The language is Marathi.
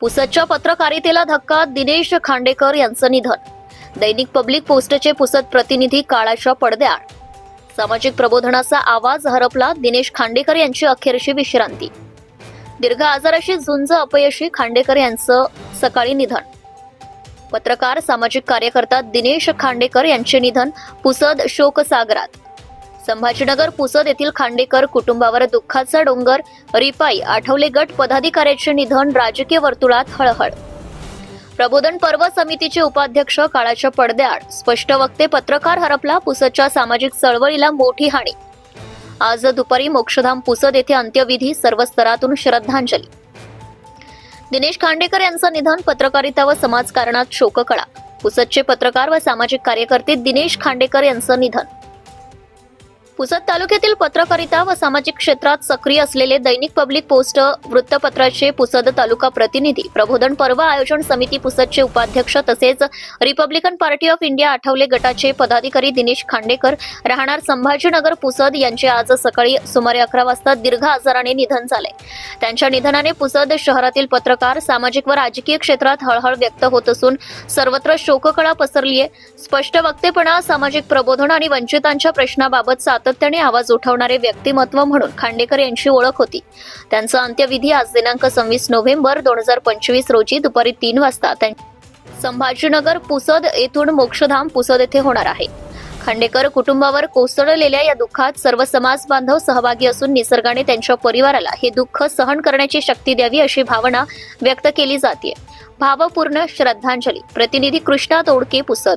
पुसदच्या पत्रकारितेला धक्का दिनेश खांडेकर यांचं निधन. दैनिक पब्लिक पोस्टचे पुसद प्रतिनिधी काळाच्या पडद्याआड. सामाजिक प्रबोधनाचा आवाज हरपला दिनेश खांडेकर यांची अखेरची विश्रांती. दीर्घ आजाराशी झुंज अपयशी खांडेकर यांचं सकाळी निधन. पत्रकार सामाजिक कार्यकर्ता दिनेश खांडेकर यांचे निधन पुसद शोकसागरात. संभाजीनगर पुसद येथील खांडेकर कुटुंबावर दुःखाचा डोंगर रिपाई आठवले गट पदाधिकाऱ्याचे निधन राजकीय वर्तुळात हळहळ. प्रबोधन पर्व समितीचे उपाध्यक्ष काळाच्या पडद्याआड स्पष्ट वक्ते पत्रकार हरपला पुसदच्या सामाजिक चळवळीला मोठी हानी. आज दुपारी मोक्षधाम पुसद येथे अंत्यविधी सर्व स्तरातून श्रद्धांजली. दिनेश खांडेकर यांचं निधन पत्रकारिता व समाजकारणात शोककळा. पुसदचे पत्रकार व सामाजिक कार्यकर्ते दिनेश खांडेकर यांचं निधन. पुसद तालुक्यातील पत्रकारिता व सामाजिक क्षेत्रात सक्रिय असलेले दैनिक पब्लिक पोस्ट वृत्तपत्राचे पुसद तालुका प्रतिनिधी प्रबोधन पर्व आयोजन समिती पुसदचे उपाध्यक्ष तसेच Republican Party of India Athawale गटाचे पदाधिकारी दिनेश खांडेकर राहणार संभाजीनगर पुसद यांचे आज सकाळी सुमारे अकरा वाजता दीर्घ आजाराने निधन झाले. त्यांच्या निधनाने पुसद शहरातील पत्रकार सामाजिक व राजकीय क्षेत्रात हळहळ व्यक्त होत असून सर्वत्र शोककळा पसरली आहे स्पष्ट वक्तेपणा सामाजिक प्रबोधन आणि वंचितांच्या प्रश्नाबाबत सातत्याने आवाज उठवणारे व्यक्तिमत्व म्हणून खांडेकर यांची ओळख होती. त्यांचा अंत्यविधी आज दिनांक सव्वीस नोव्हेंबर दोन हजार पंचवीस रोजी दुपारी तीन वाजता त्यां- संभाजीनगर पुसद येथून मोक्षधाम पुसद येथे होणार आहे. खांडेकर कुटुंबावर कोसळलेल्या या दुःखात सर्व समाज बांधव सहभागी असून निसर्गाने त्यांच्या परिवाराला हे दुःख सहन करण्याची शक्ती द्यावी अशी भावना व्यक्त केली जाते भावपूर्ण श्रद्धांजली. प्रतिनिधी कृष्णा तोडके पुसद.